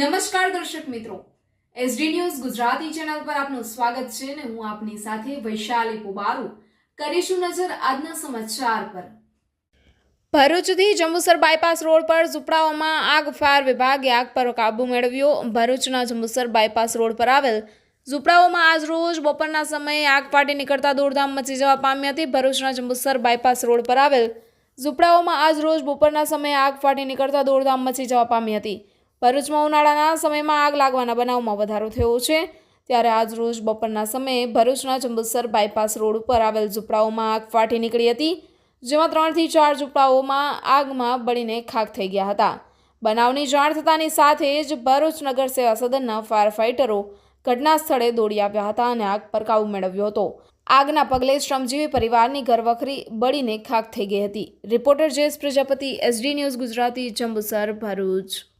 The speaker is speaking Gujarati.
નમસ્કાર દર્શક મિત્રો. એસડી ન્યૂઝ ગુજરાતી ચેનલ પર આપનું સ્વાગત છે અને હું આપની સાથે વૈશાલી પુબારુ. કરીશું નજર આજના સમાચાર પર. ભરૂચથી જંબુસર બાયપાસ રોડ પર ઝૂંપડાઓમાં આગ ફાયર વિભાગે આગ પર કાબુ મેળવ્યો. ભરૂચના જંબુસર બાયપાસ રોડ પર આવેલ ઝૂંપડાઓમાં આજ રોજ બપોરના સમયે આગ ફાટી નીકળતા દોડધામ મચી જવા પામી હતી. ભરૂચના જંબુસર બાયપાસ રોડ પર આવેલ ઝૂંપડાઓમાં આજ રોજ બપોરના સમયે આગ ફાટી નીકળતા દોડધામ મચી જવા પામી હતી. ભરૂચમાં ઉનાળાના સમયમાં આગ લાગવાના બનાવમાં વધારો થયો છે. ત્યારે આજ રોજ બપોરના સમયે ભરૂચના જંબુસર બાયપાસ રોડ ઉપર આવેલ ઝૂંપડાઓમાં આગ ફાટી નીકળી હતી, જેમાં ત્રણથી ચાર ઝૂંપડાઓમાં આગમાં બળીને ખાખ થઈ ગયા હતા. બનાવની જાણ થતાની સાથે જ ભરૂચ નગર સેવા સદનના ફાયર ફાઇટરો ઘટના સ્થળે દોડી આવ્યા હતા અને આગ પર કાબુ મેળવ્યો હતો. આગના પગલે શ્રમજીવી પરિવારની ઘરવખરી બળીને ખાખ થઈ ગઈ હતી. Reporter Jayesh Prajapati, SD news Gujarati, Jambusar, Bharuch.